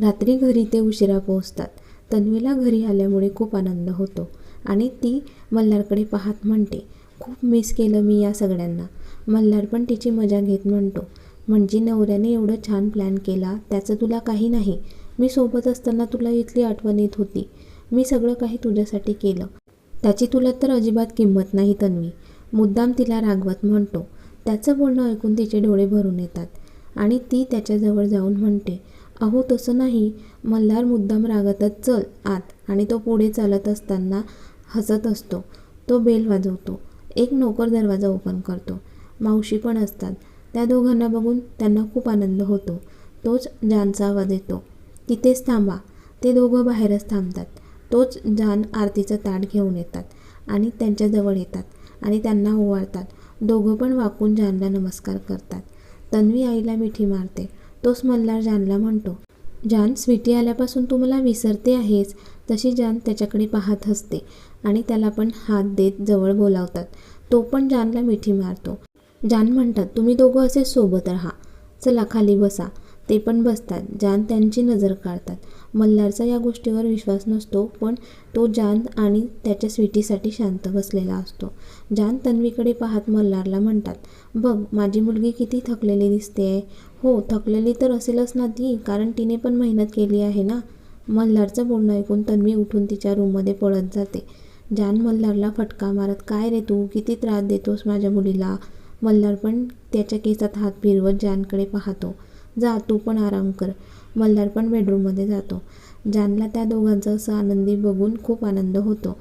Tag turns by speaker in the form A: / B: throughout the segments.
A: रात्री घरी ते उशिरा पोहोचतात. तन्वीला घरी आल्यामुळे खूप आनंद होतो आणि ती मल्हारकडे पाहत म्हणते खूप मिस केलं मी या सगळ्यांना. मल्हार पण तिची मजा घेत म्हणतो. म्हणजे नवऱ्याने एवढं छान प्लॅन केला त्याचं तुला काही नाही. मी सोबत असताना तुला इथली आठवण येत होती. मी सगळं काही तुझ्यासाठी केलं. त्याची तुला तर अजिबात किंमत नाही तन्वी. मुद्दाम तिला रागवत म्हणतो. त्याचं बोलणं ऐकून तिचे डोळे भरून येतात आणि ती त्याच्याजवळ जाऊन म्हणते अहो तसं नाही. मल्हार मुद्दाम रागातच चल आत आणि तो पुढे चालत असताना हसत असतो. तो बेल वाजवतो. एक नोकर दरवाजा ओपन करतो. मावशी पण असतात. त्या दोघांना बघून त्यांना खूप आनंद होतो. तोच जानचा आवाज येतो. तिथेच थांबा. ते दोघं बाहेरच थांबतात. तोच जान आरतीचं ताट घेऊन येतात आणि त्यांच्याजवळ येतात आणि त्यांना ओवाळतात. दोघं पण वाकून जानला नमस्कार करतात. तन्वी आईला मिठी मारते. तोच मल्हार जानला म्हणतो. जान स्वीटी आल्यापासून तू मला विसरते आहेस तशी जान त्याच्याकडे पाहत हसते आणि त्याला पण हात देत जवळ बोलावतात. तो पण जानला मिठी मारतो. जान म्हणतात तुम्ही दोघं असे सोबत राहा. चला खाली बसा. ते पण बसतात. जान त्यांची नजर काढतात. मल्हारचा या गोष्टीवर विश्वास नसतो पण तो जान आणि त्याच्या स्वीटीसाठी शांत बसलेला असतो. जान तन्वीकडे पाहत मल्हारला म्हणतात बघ माझी मुलगी किती थकलेली दिसते आहे हो थकलेली तर असेलच ना ती कारण तिने पण मेहनत केली आहे ना. मल्हारचं बोलणं ऐकून तन्वी उठून तिच्या रूममध्ये पळत जाते. जान मल्हारला फटका मारत काय रे तू? किती त्रास देतोस माझ्या मुलीला? मल्हार पण त्याच्या केसात हात फिरवत जानकडे पाहतो. जा तू पण आराम कर. मल्हार पण बेडरूममध्ये जातो. जानला त्या दोघांचं असं आनंदी बघून खूप आनंद होतो.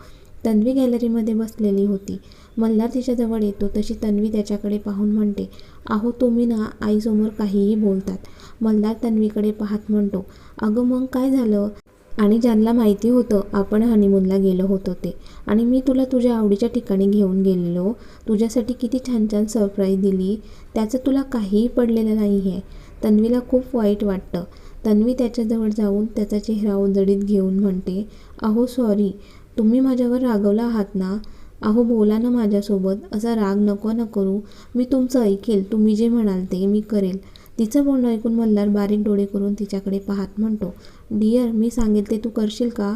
A: तन्वी गॅलरीमध्ये बसलेली होती. मल्हार तिच्याजवळ येतो तशी तन्वी त्याच्याकडे पाहून म्हणते अहो तुम्ही ना आईसमोर काहीही बोलतात. मल्हार तन्वीकडे पाहत म्हणतो अगं मग काय झालं? आणि ज्यांना माहिती होतं आपण हनीमूनला गेलो होतो ते. आणि मी तुला तुझ्या आवडीच्या ठिकाणी घेऊन गेलेलो. तुझ्यासाठी किती छान छान सरप्राईज दिली. त्याचं तुला काहीही पडलेलं नाही आहे तन्वीला खूप वाईट वाटतं. तन्वी त्याच्याजवळ जाऊन त्याचा चेहरा उजळीत घेऊन म्हणते अहो सॉरी तुम्ही माझ्यावर रागवला आहात ना? अहो बोला ना माझ्यासोबत. असा राग नको ना करू. मी तुमचं ऐकेल. तुम्ही जे म्हणाल ते मी करेल. तिचं बोलणं ऐकून मल्हार बारीक डोळे करून तिच्याकडे पाहत म्हणतो डिअर मी सांगेल ते तू करशील का?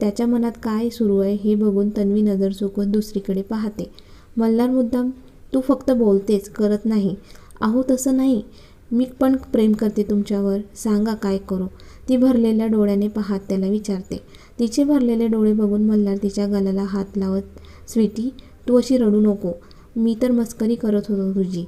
A: त्याच्या मनात काय सुरू आहे हे बघून तन्वी नजर चुकवत दुसरीकडे पाहते. मल्हार मुद्दाम तू फक्त बोलतेच करत नाही. अहो तसं नाही. मी पण प्रेम करते तुमच्यावर. सांगा काय करू. ती भरलेल्या डोळ्याने पाहत त्याला विचारते. तिचे भरलेले डोळे बघून मल्हार तिच्या गालाला हात लावत स्वीटी तू अशी रडू नको. मी तर मस्करी करत होतो तुझी.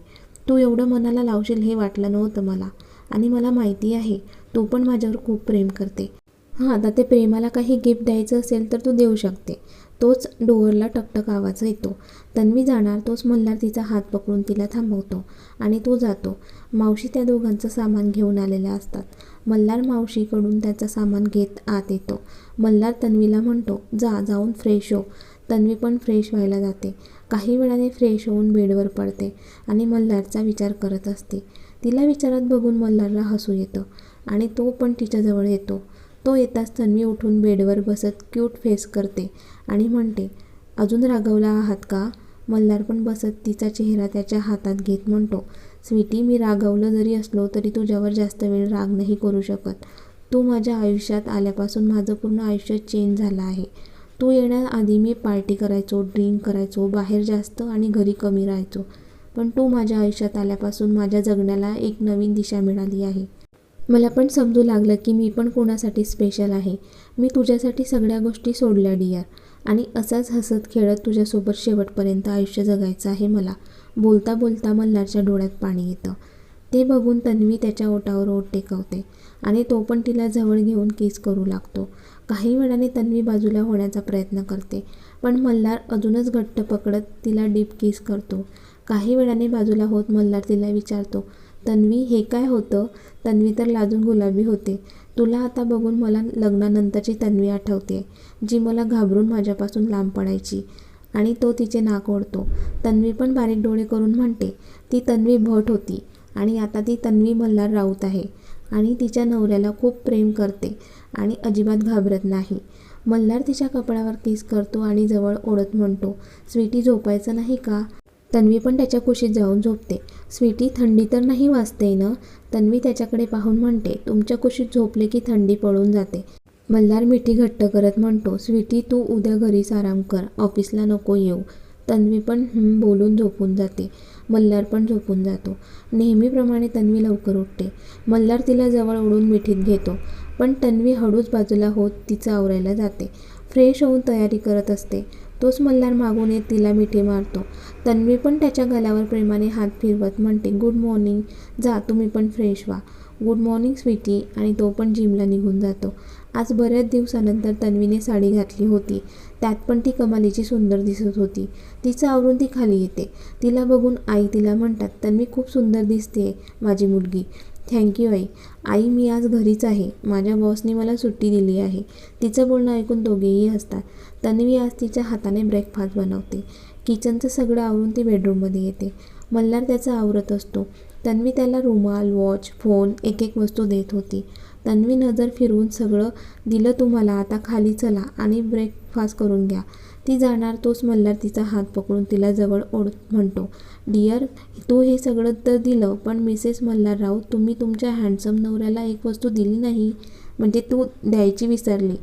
A: तू एवढं मनाला लावशील हे वाटलं नव्हतं मला. आणि मला माहिती आहे तू पण माझ्यावर खूप प्रेम करते. हां आता ते प्रेमाला काही गिफ्ट द्यायचं असेल तर तू देऊ शकते. तोच डोअरला टकटक आवाज येतो. तन्वी जाणार तोच मल्हार तिचा हात पकडून तिला थांबवतो आणि तो जातो. मावशी त्या दोघांचं सामान घेऊन आलेल्या असतात. मल्हार मावशीकडून त्याचं सामान घेत आत येतो. मल्हार तन्वीला म्हणतो जा जाऊन फ्रेश हो. तन्वी पण फ्रेश व्हायला जाते. काही वेळाने फ्रेश होऊन बेडवर पडते आणि मल्हारचा विचार करत असते. तिला विचारात बघून मल्हारला हसू येतं आणि तो पण तिच्याजवळ येतो. तो येताच तन्वी उठून बेडवर बसत क्यूट फेस करते आणि म्हणते अजून रागवला आहात का? मल्हार पण बसत तिचा चेहरा त्याच्या हातात घेत म्हणतो स्वीटी मी रागवलं जरी असलो तरी तुझ्यावर जास्त वेळ राग नाही करू शकत. तू माझ्या आयुष्यात आल्यापासून माझं पूर्ण आयुष्य चेंज झालं आहे. तू येण्याआधी मी पार्टी करायचो ड्रिंक करायचो बाहेर जास्त आणि घरी कमी राहायचो. पण तू माझ्या आयुष्यात आल्यापासून माझ्या जगण्याला एक नवीन दिशा मिळाली आहे. मला पण समजू लागलं की मी पण कोणासाठी स्पेशल आहे. मी तुझ्यासाठी सगळ्या गोष्टी सोडल्या डियर आणि असाच हसत खेळत तुझ्यासोबत शेवटपर्यंत आयुष्य जगायचं आहे मला. बोलता बोलता मल्हारच्या डोळ्यात पाणी येतं. ते बघून तन्वी त्याच्या ओटावर ओठ टेकवते आणि तो पण तिला जवळ घेऊन किस करू लागतो. काही वेळाने तन्वी बाजूला होण्याचा प्रयत्न करते. पण मल्हार अजूनच घट्ट पकडत तिला डीप किस करतो. काही वेळाने बाजूला होत मल्हार तिला विचारतो तन्वी हे काय होतं? तन्वी तर लाजून गुलाबी होते. तुला आता बघून मला लग्नानंतरची तन्वी आठवते जी मला घाबरून माझ्यापासून लांब पडायची आणि तो तिचे नाक ओढतो. तन्वी पण बारीक डोळे करून म्हणते ती तन्वी भट होती आणि आता ती तन्वी मल्हार राऊत आहे. आणि तिच्या नवऱ्याला खूप प्रेम करते आणि अजिबात घाबरत नाही. मल्हार तिच्या कपड्यावर किस करतो आणि जवळ ओढत म्हणतो स्वीटी झोपायचं नाही का? तन्वी पण त्याच्या कुशीत जाऊन झोपते. स्वीटी थंडी तर नाही वाजते ना? तन्वी त्याच्याकडे पाहून म्हणते तुमच्या कुशीत झोपले की थंडी पळून जाते. मल्हार मिठी घट्ट करत म्हणतो स्वीटी तू उद्या घरीच आराम कर ऑफिसला नको येऊ. तन्वी पण बोलून झोपून जाते. मल्हार पण झोपून जातो. नेहमीप्रमाणे तन्वी लवकर उठते. मल्हार तिला जवळ ओढून मिठीत घेतो. पण तन्वी हळूच बाजूला होत तिचं आवरायला जाते. फ्रेश होऊन तयारी करत असते. तोच मल्हार मागून येत तिला मिठी मारतो. तन्वी पण त्याच्या गलावर प्रेमाने हात फिरवत म्हणते गुड मॉर्निंग. जा तुम्ही पण फ्रेश व्हा. Good morning sweetie. आणि तो पण जिमला निघून जातो. आज बऱ्याच दिवसानंतर तन्वीने साडी घातली होती. त्यात पण ती कमालीची सुंदर दिसत होती. तिचं आवरून ती खाली येते. तिला बघून आई तिला म्हणतात तर मी खूप सुंदर दिसते माझी मुलगी. थँक्यू आई. आई मी आज घरीच आहे. माझ्या बॉसने मला सुट्टी दिली आहे. तिचं बोलणं ऐकून दोघेही असतात तन्वी आज तिच्या हाताने ब्रेकफास्ट बनवते. किचनचं सगळं आवरून ती बेडरूममध्ये येते. मल्हार त्याचा आवरत असतो. तन्वी त्याला रुमाल वॉच फोन एक एक वस्तू देत होती. तन्वी नजर फिरवून सगळं दिलं तुम्हाला. आता खाली चला आणि ब्रेकफास्ट करून घ्या. ती जाणार तोच मल्हार तिचा हात पकडून तिला जवळ ओढ म्हणतो. डिअर तू हे सगळं तर दिलं पण मिसेस मल्हार राव तुम्ही तुमच्या हँडसम नवऱ्याला एक वस्तू दिली नाही म्हणजे तू द्यायची विसरली.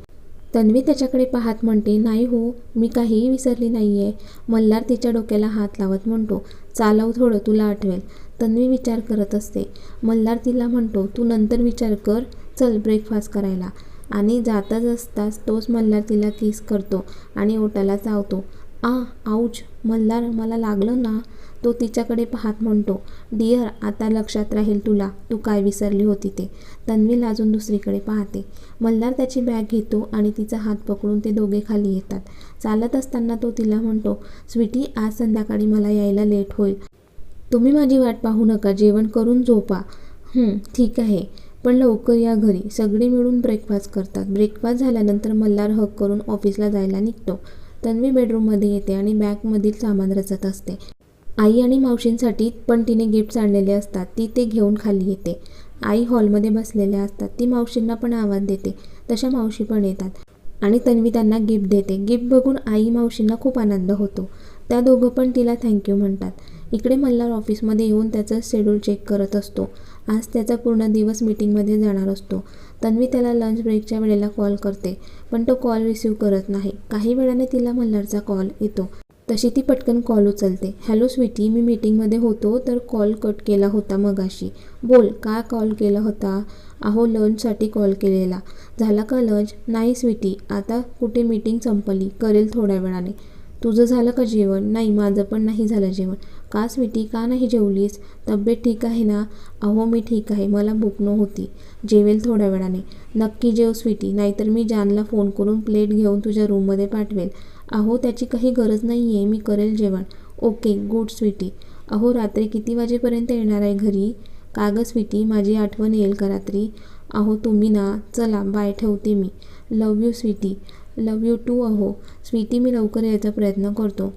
A: तन्वी त्याच्याकडे पाहत म्हणते नाही हो मी काहीही विसरली नाही आहे मल्हार तिच्या डोक्याला हात लावत म्हणतो चालव थोडं तुला आठवेल. तन्वी विचार करत असते. मल्हार तिला म्हणतो तू नंतर विचार कर चल ब्रेकफास्ट करायला. आणि जाताच असताच तोच मल्हार तिला किस करतो आणि ओटाला चावतो. आ आऊच मल्हार मला लागलं ना? तो तिच्याकडे पाहत म्हणतो डिअर आता लक्षात राहील तुला. तू काय विसरली होती ते. तन्वी लाजून दुसरीकडे पाहते. मल्हार त्याची बॅग घेतो आणि तिचा हात पकडून ते दोघे खाली येतात. चालत असताना तो तिला म्हणतो स्वीटी आज संध्याकाळी मला यायला लेट होईल. तुम्ही माझी वाट पाहू नका. जेवण करून झोपा. ठीक आहे. पण लवकर या घरी. सगळे मिळून ब्रेकफास्ट करतात. ब्रेकफास्ट झाल्यानंतर मल्हार हक करून ऑफिसला जायला निघतो. तन्वी बेडरूममध्ये येते आणि बॅगमधील सामान रचत असते. आई आणि मावशींसाठी पण तिने गिफ्ट्स आणलेले असतात. ती ते घेऊन खाली येते. आई हॉलमध्ये बसलेल्या असतात. ती मावशींना पण आवाज देते. तशा मावशी पण येतात. आणि तन्वी त्यांना गिफ्ट देते. गिफ्ट बघून आई मावशींना खूप आनंद होतो. त्या दोघं पण तिला थँक्यू म्हणतात. इकडे मल्हार ऑफिसमध्ये येऊन त्याचं शेड्यूल चेक करत असतो. आज त्याचा पूर्ण दिवस मीटिंगमध्ये जाणार असतो. तन्वी त्याला लंच ब्रेकच्या वेळेला कॉल करते पण तो कॉल रिसीव करत नाही. काही वेळाने तिला मल्हारचा कॉल येतो. तशी ती पटकन कॉल उचलते. हॅलो स्वीटी मी मीटिंगमध्ये होतो तर कॉल कट केला होता मगाशी. बोल का कॉल केला होता? अहो लंचसाठी कॉल केलेला. झाला का लंच नाही स्वीटी आता कुठे मीटिंग संपली? करेल थोड्या वेळाने. तुझं झालं का जेवण? नाही माझं पण नाही झालं जेवण. का स्वीटी का नाही जेवलीस? तब्येत ठीक आहे ना? अहो मी ठीक आहे. मला भूक नव्हती. जेवेल थोड्या वेळाने. नक्की जेव स्वीटी. नाहीतर मी जानला फोन करून प्लेट घेऊन तुझ्या रूममध्ये पाठवेल. अहो त्याची काही गरज नाही आहे मी करेल जेवण. Okay good sweetie. अहो रात्री किती वाजेपर्यंत येणार आहे घरी? का गं स्वीटी? माझी आठवण येईल का रात्री? अहो तुम्ही ना. चला बाय ठेवते मी. Love you sweetie. Love you too अहो. स्वीटी मी लवकर यायचा प्रयत्न करतो.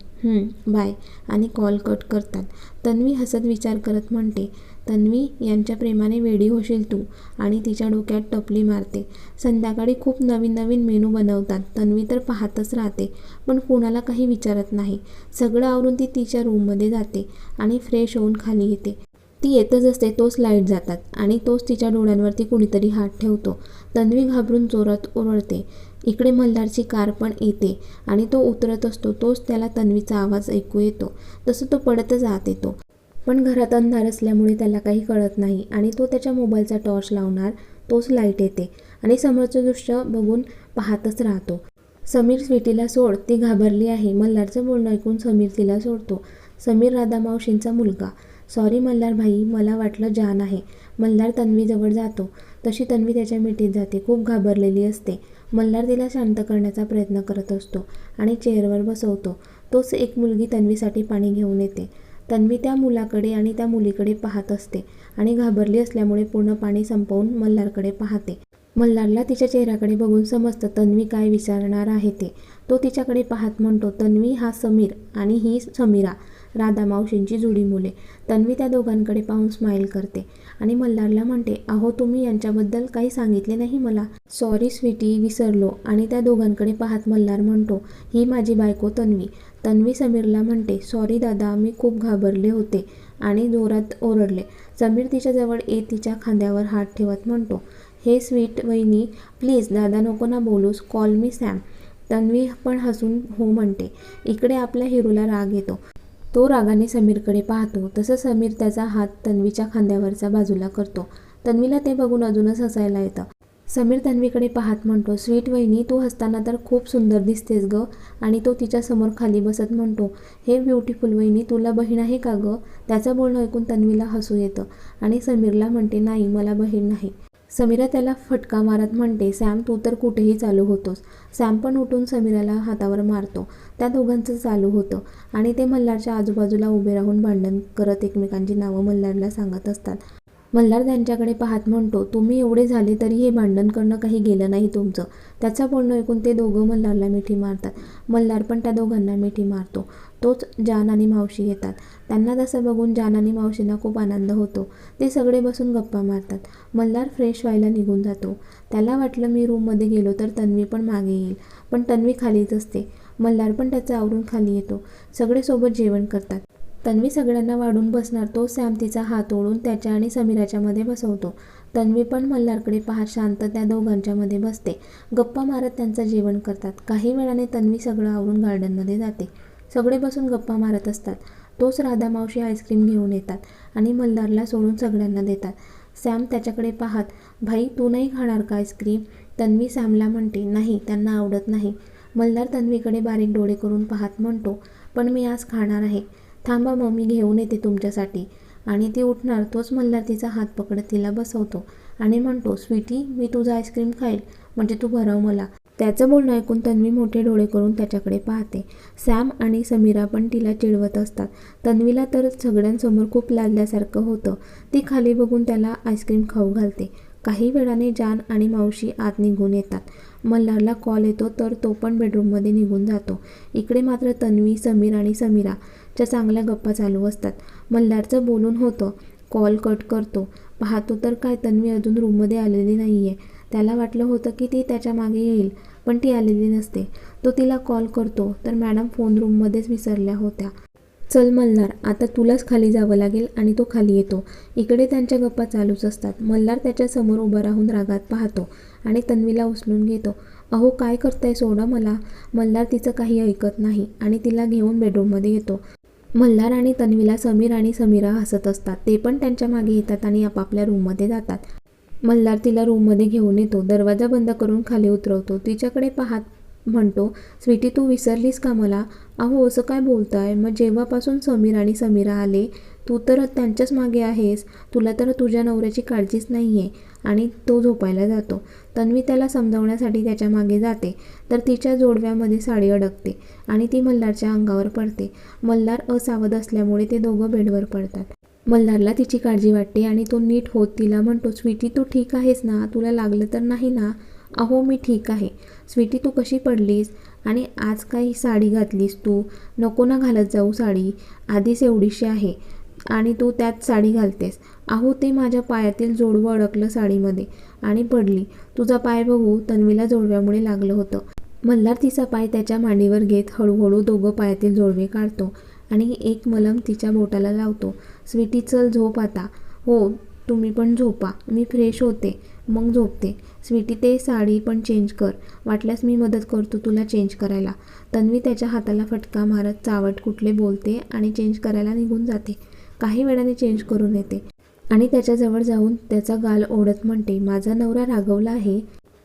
A: बाय आणि कॉल कट करतात. तन्वी हसत विचार करत म्हणते तन्वी यांच्या प्रेमाने वेडी होशील तू. आणि तिच्या डोक्यात टपली मारते. संध्याकाळी खूप नवीन नवीन मेनू बनवतात. तन्वी तर पाहतच राहते पण कोणाला काही विचारत नाही. सगळं आवरून ती तिच्या रूममध्ये जाते आणि फ्रेश होऊन खाली येते. ती येतच असते तोच लाइट जातात आणि तोच तिच्या डोळ्यांवरती कुणीतरी हात ठेवतो. तन्वी घाबरून जोरात ओरडते. इकडे मल्हारची कार पण येते आणि तो उतरत असतो तोच त्याला तन्वीचा आवाज ऐकू येतो. तसं तो पडतच आत येतो. पण घरात अंधार असल्यामुळे त्याला काही कळत नाही आणि तो त्याच्या मोबाईलचा टॉर्च लावणार तोच लाइट येते आणि समोरचं दृश्य बघून पाहतच राहतो. समीर स्वीटीला सोड ती घाबरली आहे. मल्हारचं बोलणं ऐकून समीर तिला सोडतो. समीर राधा मावशींचा मुलगा. सॉरी मल्हार भाई मला वाटलं जान आहे. मल्हार तन्वीजवळ जातो. तशी तन्वी त्याच्या मिठीत जाते. खूप घाबरलेली असते. मल्हार तिला शांत करण्याचा प्रयत्न करत असतो आणि चेअरवर बसवतो. तोच एक मुलगी तन्वीसाठी पाणी घेऊन येते. तन्वी त्या मुलाकडे आणि त्या मुलीकडे पाहत असते आणि घाबरली असल्यामुळे पूर्ण पाणी संपवून मल्हारकडे पाहते. मल्हारला तिच्या चेहऱ्याकडे बघून समजतं तन्वी काय विचारणार आहे ते. तो तिच्याकडे पाहत म्हणतो तन्वी हा समीर आणि ही समीरा राधा मावशींची जुडी मुले. तन्वी त्या दोघांकडे पाहून स्माईल करते आणि मल्हारला म्हणते अहो तुम्ही यांच्याबद्दल काही सांगितले नाही मला. सॉरी स्वीटी विसरलो. आणि त्या दोघांकडे पाहत मल्हार म्हणतो ही माझी बायको तन्वी. तन्वी समीरला म्हणते सॉरी दादा मी खूप घाबरले होते आणि जोरात ओरडले. समीर तिच्याजवळ येत तिच्या खांद्यावर हात ठेवत म्हणतो हे स्वीट वहिनी प्लीज दादा नको ना बोलूस कॉल मी सॅम. तन्वी पण हसून हो म्हणते. इकडे आपल्या हिरूला राग येतो. तो रागाने समीरकडे पाहतो. तसं समीर त्याचा हात तन्वीच्या खांद्यावरचा बाजूला करतो. तन्वीला ते बघून अजूनच हसायला येतं. समीर तन्वीकडे पाहत म्हणतो स्वीट वहिनी तू हसताना तर खूप सुंदर दिसतेस ग. आणि तो तिच्या समोर खाली बसत म्हणतो हे ब्युटिफुल वहिनी तुला बहीण आहे का ग? त्याचं बोलणं ऐकून तन्वीला हसू येतं आणि समीरला म्हणते नाही मला बहीण नाही. समीरा त्याला फटका मारत म्हणते सॅम तू तर कुठेही चालू होतोस. सॅम पण उठून समीराला हातावर मारतो. त्या दोघांचं चालू होतं आणि ते मल्हारच्या आजूबाजूला उभे राहून भांडण करत एकमेकांची नावं मल्हारला सांगत असतात. मल्हार त्यांच्याकडे पाहत म्हणतो तुम्ही एवढे झाले तरी हे भांडण करणं काही गेलं नाही तुमचं. त्याचं बोलणं ऐकून ते दोघं मल्हारला मिठी मारतात. मल्हार पण त्या दोघांना मिठी मारतो. तोच जान आणि मावशी येतात. त्यांना तसं बघून जान आणि मावशींना खूप आनंद होतो. ते सगळे बसून गप्पा मारतात. मल्हार फ्रेश व्हायला निघून जातो. त्याला वाटलं मी रूममध्ये गेलो तर तन्वी पण मागे येईल. पण तन्वी खालीच असते. मल्हार पण त्याचं आवरून खाली येतो. सगळे सोबत जेवण करतात. तन्वी सगळ्यांना वाढून बसणार तो सॅम तिचा हात ओढून त्याच्या आणि समीराच्या मध्ये बसवतो. तन्वी पण मल्हारकडे पाहत शांत त्या दोघांच्या मध्ये बसते. गप्पा मारत त्यांचं जेवण करतात. काही वेळाने तन्वी सगळं आवरून गार्डनमध्ये जाते. सगळे बसून गप्पा मारत असतात. तोच राधा मावशी आईस्क्रीम घेऊन येतात आणि मल्हारला सोडून सगळ्यांना देतात. सॅम त्याच्याकडे पाहत भाई तू नाही खाणार का आईस्क्रीम? तन्वी सॅमला म्हणते नाही त्यांना आवडत नाही. मल्हार तन्वीकडे बारीक डोळे करून पाहत म्हणतो पण मी आज खाणार आहे. थांबा मम्मी घेऊन येते तुमच्यासाठी. आणि ती उठणार तोच मल्हार तिचा हात पकडत तिला बसवतो आणि म्हणतो स्वीटी मी तुझं आईस्क्रीम खाईल म्हणजे तू भरव मला. त्याचं बोलणं ऐकून तन्वी मोठे डोळे करून त्याच्याकडे पाहते. सॅम आणि समीरा पण तिला चिडवत असतात. तन्वीला तर सगळ्यांसमोर खूप लाजल्यासारखं होतं. ती खाली बघून त्याला आईस्क्रीम खाऊ घालते. काही वेळाने जान आणि मावशी आत निघून येतात. मल्हारला कॉल येतो तर तो पण बेडरूममध्ये निघून जातो. इकडे मात्र तन्वी समीर आणि समीराच्या चांगल्या गप्पा चालू असतात. मल्हारचं बोलून होतं कॉल कट करतो. पाहतो तर काय तन्वी अजून रूममध्ये आलेली नाही आहे त्याला वाटलं होतं की ती त्याच्यामागे येईल पण ती आलेली नसते. तो तिला कॉल करतो तर मॅडम फोन रूममध्येच विसरल्या होत्या. चल मल्हार आता तुलाच खाली जावं लागेल आणि तो खाली येतो. इकडे त्यांच्या गप्पा चालूच असतात. मल्हार त्याच्यासमोर उभा राहून रागात पाहतो आणि तन्वीला उचलून घेतो. अहो काय करताय सोडा मला. मल्हार तिचं काही ऐकत नाही आणि तिला घेऊन बेडरूममध्ये येतो. मल्हार आणि तन्वीला समीर आणि समीरा हसत असतात. ते पण त्यांच्या मागे येतात आणि आपापल्या रूममध्ये जातात. मल्हार तिला रूममध्ये घेऊन येतो. दरवाजा बंद करून खाली उतरवतो. तिच्याकडे पाहत म्हणतो स्वीटी तू विसरलीस का मला? अहो असं काय बोलताय? मग जेव्हापासून समीर आणि समीरा आले तू तर त्यांच्याच मागे आहेस. तुला तर तुझ्या नवऱ्याची काळजीच नाही आहे आणि तो झोपायला जातो. तन्वी त्याला समजावण्यासाठी त्याच्यामागे जाते. तर तिच्या जोडव्यामध्ये साडी अडकते आणि ती मल्हारच्या अंगावर पडते. मल्हार असावध असल्यामुळे ते दोघं बेडवर पडतात. मल्हारला तिची काळजी वाटते आणि तो नीट होत तिला म्हणतो स्वीटी तू ठीक आहेस ना? तुला लागलं तर नाही ना? अहो मी ठीक आहे. स्वीटी तू कशी पडलीस? आणि आज काही साडी घातलीस तू? नको ना घालत जाऊ साडी. आधीच एवढीशी आहे आणि तू त्यात साडी घालतेस. अहो ते माझ्या पायातील जोडवं अडकलं साडीमध्ये आणि पडली. तुझा पाय बघू तन्वीला जोडव्यामुळे लागलं होतं. मल्हार तिचा पाय त्याच्या मांडीवर घेत हळूहळू दोघं पायातील जोडवे काढतो. आणि एक मलम तिच्या बोटाला लावतो. स्वीटी चल झोप आता. हो तुम्ही पण झोपा. मी फ्रेश होते. मग झोपते. स्वीटी ते साडी पण चेंज कर. वाटल्यास मी मदत करतो तुला चेंज करायला. तन्वी त्याच्या हाताला फटका मारत चावट कुठले बोलते आणि चेंज करायला निघून जाते. काही वेळाने चेंज करून येते. आणि त्याच्याजवळ जाऊन त्याचा गाल ओढत म्हणते माझा नवरा रागवला आहे.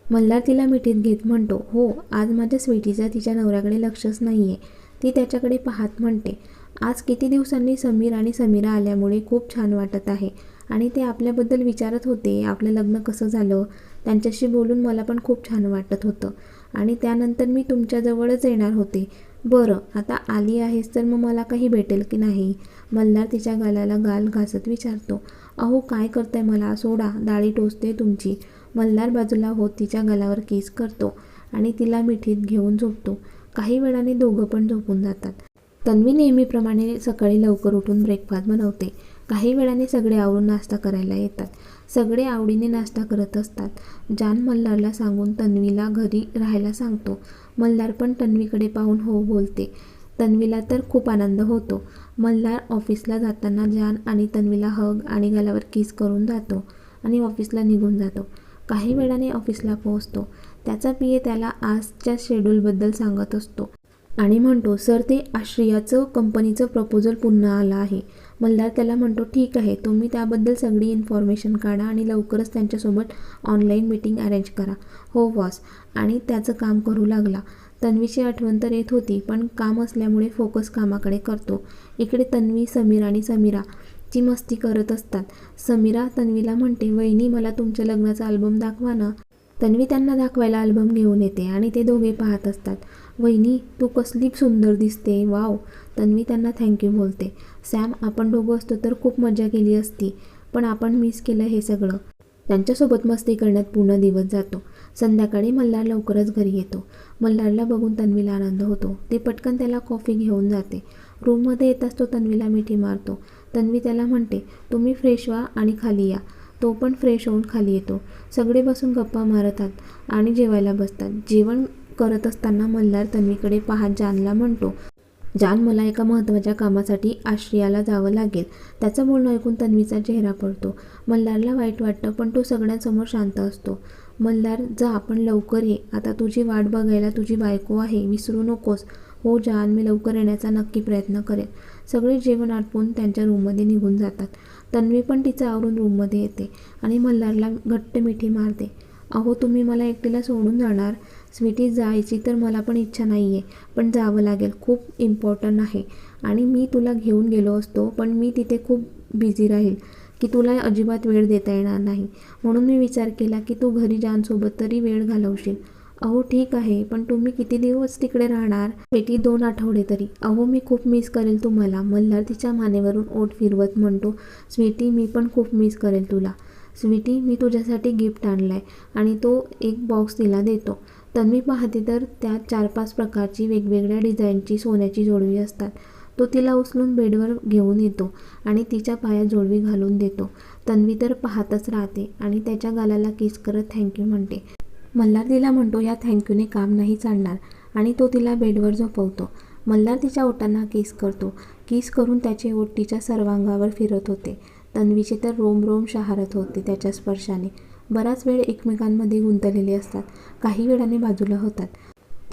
A: मल्हार तिला मिठीत घेत म्हणतो हो आज माझ्या स्वीटीचा तिच्या नवऱ्याकडे लक्षच नाही आहे ती त्याच्याकडे पाहत म्हणते आज किती दिवसांनी समीर आणि समीरा आल्यामुळे खूप छान वाटत आहे आणि ते आपल्याबद्दल विचारत होते आपलं लग्न कसं झालं? त्यांच्याशी बोलून मला पण खूप छान वाटत होतं आणि त्यानंतर मी तुमच्याजवळच येणार होते. बरं आता आली आहेस तर मग मला काही भेटेल की नाही मल्हार तिच्या गालाला गाल घासत विचारतो अहो काय करताय मला? सोडा डाळी टोचते तुमची. मल्हार बाजूला होत तिच्या गालावर केस करतो आणि तिला मिठीत घेऊन झोपतो. काही वेळाने दोघं पण झोपून जातात. तन्वी नेहमीप्रमाणे सकाळी लवकर उठून ब्रेकफास्ट बनवते. काही वेळाने सगळे आवरून नाश्ता करायला येतात. सगळे आवडीने नाश्ता करत असतात. जान मल्हारला सांगून तन्वीला घरी राहायला सांगतो. मल्हार पण तन्वीकडे पाहून हो बोलते. तन्वीला तर खूप आनंद होतो. मल्हार ऑफिसला जाताना जान आणि तन्वीला हग आणि गालावर किस करून जातो आणि ऑफिसला निघून जातो. काही वेळाने ऑफिसला पोहोचतो. त्याचा पी ए त्याला आजच्या शेड्यूलबद्दल सांगत असतो. आणि म्हणतो सर ते आश्रियाचं कंपनीचं प्रपोजल पुन्हा आलं आहे. मल्हार त्याला म्हणतो ठीक आहे तुम्ही त्याबद्दल सगळी इन्फॉर्मेशन काढा आणि लवकरच त्यांच्यासोबत ऑनलाईन मीटिंग अरेंज करा. हो बॉस. आणि त्याचं काम करू लागला. तन्वीची आठवण तर येत होती पण काम असल्यामुळे फोकस कामाकडे करतो. इकडे तन्वी समीर आणि समीरा. ची मस्ती करत असतात. समीरा तन्वीला म्हणते वहिनी मला तुमच्या लग्नाचा अल्बम दाखवा ना. तन्वी त्यांना दाखवायला अल्बम घेऊन येते आणि ते दोघे पाहत असतात. वहिनी तू कसली सुंदर दिसते वाव. तन्वी त्यांना थँक्यू बोलते. सॅम आपण दोघं असतो तर खूप मजा केली असती पण आपण मिस केलं हे सगळं. त्यांच्यासोबत मस्ती करण्यात पूर्ण दिवस जातो. संध्याकाळी मल्हार लवकरच घरी येतो. मल्हारला बघून तन्वीला आनंद होतो. ते पटकन त्याला कॉफी घेऊन जाते. रूममध्ये येताच तो तन्वीला मिठी मारतो. तन्वी त्याला म्हणते तुम्ही फ्रेश व्हा आणि खाली या. तो पण फ्रेश होऊन खाली येतो. सगळे बसून गप्पा मारतात आणि जेवायला बसतात. जेवण करत असताना मल्हार तन्वीकडे पाहत जानला म्हणतो जान मला एका महत्त्वाच्या कामासाठी आश्रियाला जावं लागेल. त्याचं बोलणं ऐकून तन्वीचा चेहरा पडतो. मल्हारला वाईट वाटतं पण तो सगळ्यांसमोर शांत असतो. मल्हार जा आपण लवकर ये. आता तुझी वाट बघायला तुझी बायको आहे. विसरू नकोस. हो जान मी लवकर येण्याचा नक्की प्रयत्न करेन. सगळे जेवण आटपून त्यांच्या रूममध्ये निघून जातात. तन्वी पण तिचं आवरून रूममध्ये येते आणि मल्हारला घट्ट मिठी मारते. अहो तुम्ही मला एकटीला सोडून जाणार? स्वीटी जायची तर मला पण इच्छा नाही आहे पण जावं लागेल. खूप इम्पॉर्टंट आहे. आणि मी तुला घेऊन गेलो असतो पण मी तिथे खूप बिझी राहील की तुला अजिबात वेळ देता येणार नाही. म्हणून मी विचार केला की तू घरी जानसोबत तरी वेळ घालवशील. अहो ठीक आहे पण तुम्ही किती दिवस तिकडे राहणार? बेटी दोन आठवडे तरी. अहो मी खूप मिस करेल तुम्हाला. मल्हार तिच्या मानेवरून ओठ फिरवत म्हणतो स्वीटी मी पण खूप मिस करेल तुला. स्वीटी मी तुझ्यासाठी गिफ्ट आणला आहे आणि तो एक बॉक्स तिला देतो. तन्वी पाहते तर त्यात चार पाच प्रकारची वेगवेगळ्या डिझाईनची सोन्याची जोडवी असतात. तो तिला उचलून बेडवर घेऊन येतो आणि तिच्या पायात जोडवी घालून देतो. तन्वी तर पाहतच राहते आणि त्याच्या गालाला किस करत थँक्यू म्हणते. मल्हार तिला म्हणतो या थँक्यूने काम नाही चालणार. आणि तो तिला बेडवर झोपवतो. मल्हार तिच्या ओटांना किस करतो. किस करून त्याचे ओट तिच्या सर्वांगावर फिरत होते. तन्वीचे तर रोम रोम शहारत होते त्याच्या स्पर्शाने. बराच वेळ एकमेकांमध्ये गुंतलेले असतात. काही वेळाने बाजूला होतात.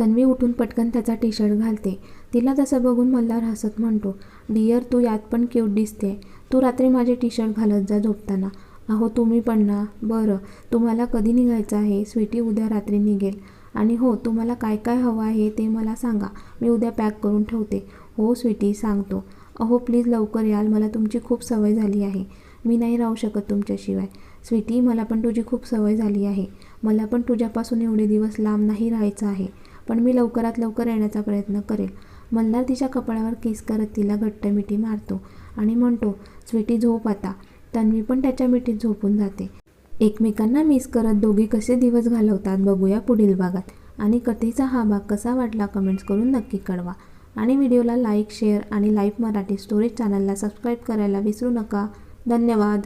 A: तन्वी उठून पटकन त्याचा टी शर्ट घालते. तिला तसं बघून मल्हार हसत म्हणतो डिअर तू यात पण क्यूट दिसते तू रात्री माझे टी शर्ट घालत जा झोपताना. अहो तुम्ही पण ना. बरं तुम्हाला कधी निघायचं आहे? स्वीटी उद्या रात्री निघेल. आणि हो तुम्हाला काय काय हवं आहे ते मला सांगा. मी उद्या पॅक करून ठेवते. हो स्वीटी सांगतो. अहो प्लीज लवकर याल. मला तुमची खूप सवय झाली आहे. मी नाही राहू शकत तुमच्याशिवाय. स्वीटी मला पण तुझी खूप सवय झाली आहे. मला पण तुझ्यापासून एवढे दिवस लांब नाही राहायचं आहे. पण मी लवकरात लवकर येण्याचा प्रयत्न करेल. मल्हार तिच्या कपाळावर किस करत तिला घट्ट मिठी मारतो आणि म्हणतो स्वीटी झोप आता. तन्वी पण त्याच्या मिठीत झोपून जाते. एकमेकांना मिस करत दोघी कसे दिवस घालवतात बघूया पुढील भागात. आणि कथेचा हा भाग कसा वाटला कमेंट्स करून नक्की कळवा. आणि व्हिडिओला लाईक शेअर आणि लाईव्ह मराठी स्टोरेज चॅनलला सबस्क्राईब करायला विसरू नका. धन्यवाद.